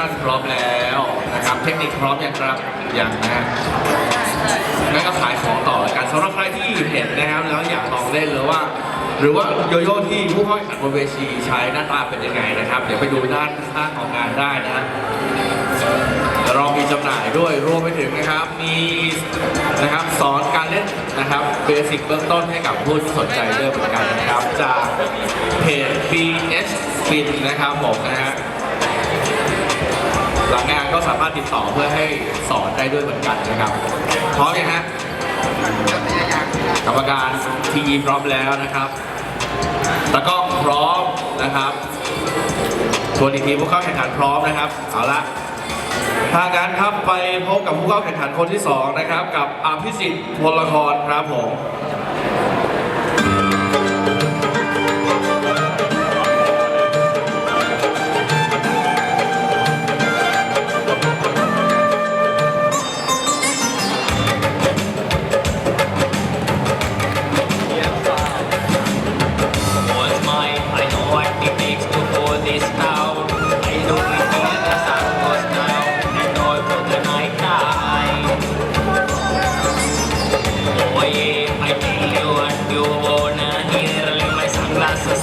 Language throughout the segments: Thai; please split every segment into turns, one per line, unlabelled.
ั่นพร้อมแล้วนะครับ เทคนิคพร้อมอยังครับอย่างนะฮะนั่นก็ขายของต่อแล้กันสำหรับใครที่เห็นนะครับแล้วอยากลองเล่นหรือว่า หรือว่าโยโย่ที่ผู้เข้าแข่งขันบนเวทีใช้หน้าตาเป็นยังไงนะครับ เดี๋ยวไปดูด้านข้างของงานได้นะฮะเรามีจำหน่ายด้วยรวมไปถึงนะครับ มีนะครับสอนการเล่นนะครับเบสิกเบื้องต้นให้กับผู้สนใจเริ่มือนกันนะครับ จากเพจ BH Spin นะครับผมนะฮะ หลังงานก็สามารถติดต่อเพื่อให้สอนได้ด้วยเหมือนกันนะครับพร้อมยังฮะกรรมการทีพร้อมแล้วนะครับแล้วก็พร้อมนะครับทวนอีกทีผู้เข้าแข่งขันพร้อมนะครับเอาละทางการครับไปพบกับผู้เข้าแข่งขันคนที่ 2 นะครับ กับอภิสิทธิ์พลละครครับผม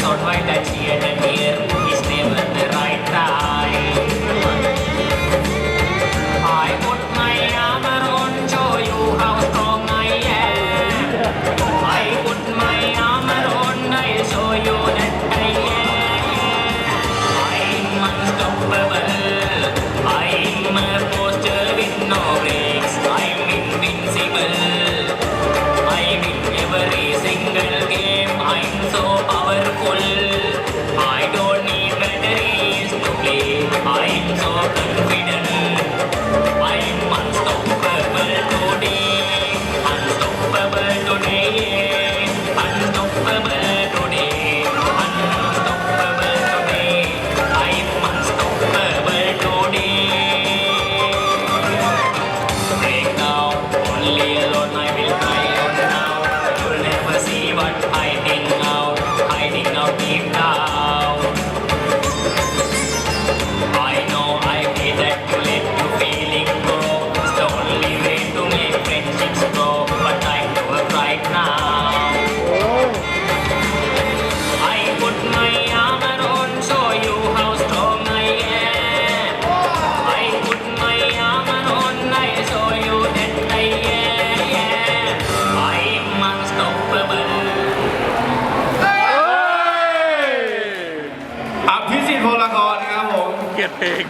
not white, not the end and here Amina.
อภิสิทธิ์พลละครครับผม เกลียดเพลง